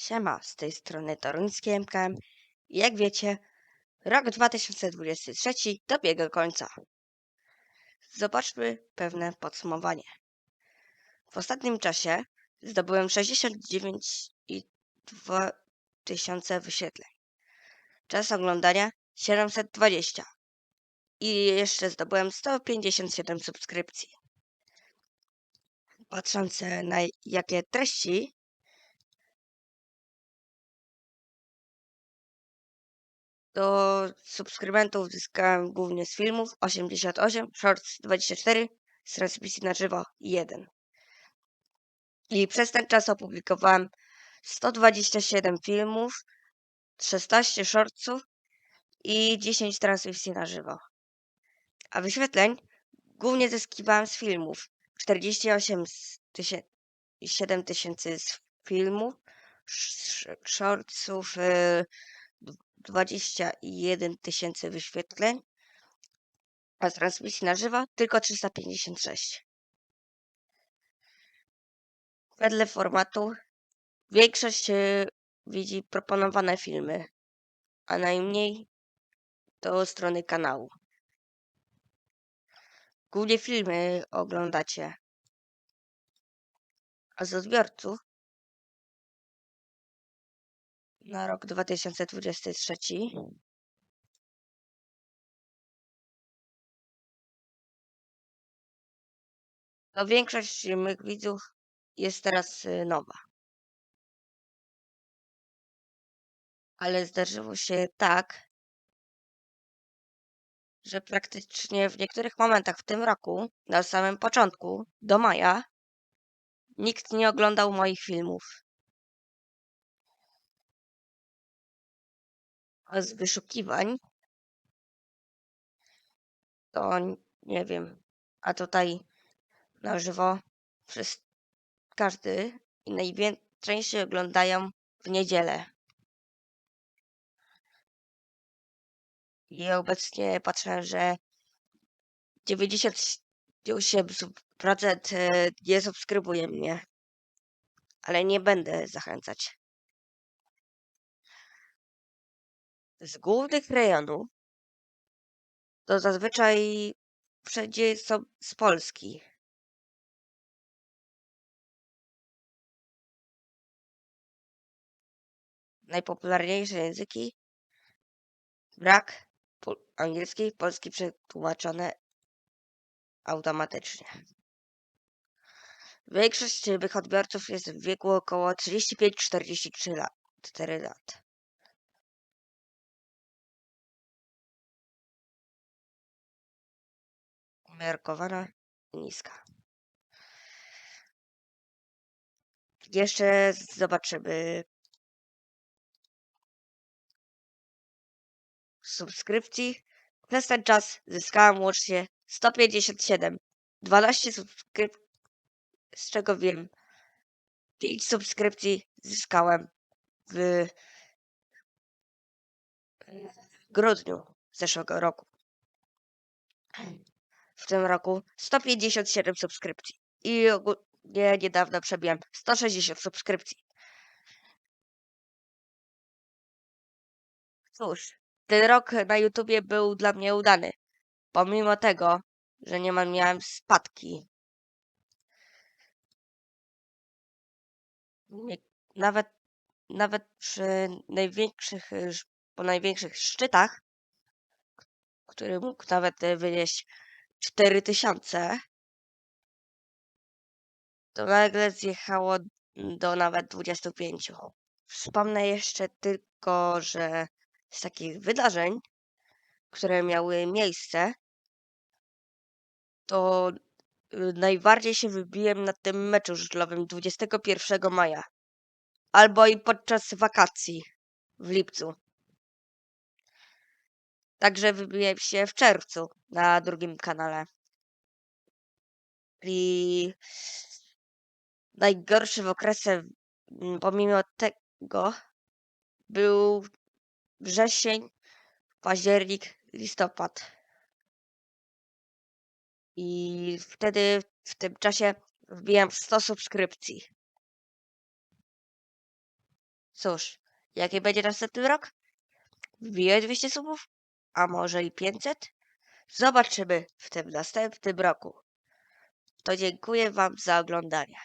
Siema, z tej strony Toruński MKM. Jak wiecie, rok 2023 dobiega końca. Zobaczmy pewne podsumowanie. W ostatnim czasie zdobyłem 69,2 tysiące wyświetleń. Czas oglądania 720. I jeszcze zdobyłem 157 subskrypcji. Patrząc e, na jakie treści do subskrybentów zyskałem głównie z filmów 88, shorts 24, z transmisji na żywo 1. I przez ten czas opublikowałem 127 filmów, 16 shortsów i 10 transmisji na żywo. A wyświetleń głównie zyskiwałem z filmów. 48 tysięcy, 7 tysięcy z filmów, sh- shortsów y, 21 tysięcy wyświetleń, a transmisji na żywo tylko 356. Wedle formatu większość y, widzi proponowane filmy, a najmniej to strony kanału. Głównie filmy oglądacie, a z odbiorców na rok 2023 to większość mych widzów jest teraz y, nowa. Ale zdarzyło się tak, że praktycznie w niektórych momentach w tym roku, na samym początku, do maja, nikt nie oglądał moich filmów. Z wyszukiwań to nie wiem. A tutaj na żywo wszyscy, każdy i najwięcej oglądają w niedzielę. I obecnie patrzę, że 98% e, nie subskrybuje mnie. Ale nie będę zachęcać. Z głównych rejonów to zazwyczaj wszędzie są z Polski. Najpopularniejsze języki brak po- angielski, polski przetłumaczone automatycznie. Większość mych odbiorców jest w wieku około 35-44 lat. 4 lat. Umiarkowana i niska. Jeszcze zobaczymy subskrypcji. Przez ten czas zyskałem łącznie 157. 12 subskrypcji, z czego wiem, 5 subskrypcji zyskałem w grudniu zeszłego roku. W tym roku 157 subskrypcji. I ogólnie niedawno przebiłem 160 subskrypcji. Cóż, ten rok na YouTubie był dla mnie udany. Pomimo tego, że nie ma- miałem spadki. Nawet, nawet przy największych, sz- po największych szczytach, który mógł nawet y, wynieść 4000, to nagle zjechało do nawet 25. Wspomnę jeszcze tylko, że z takich wydarzeń, które miały miejsce, to y, najbardziej się wybiłem na tym meczu żużlowym 21 maja. Albo i podczas wakacji w lipcu. Także wybiłem się w czerwcu na drugim kanale. I najgorszy w okresie, mm, pomimo tego, był wrzesień, październik, listopad. I wtedy w tym czasie wbijam 100 subskrypcji. Cóż, jaki będzie następny rok? Wbije 200 subów? A może i 500? Zobaczymy w tym następnym roku. To dziękuję Wam za oglądanie.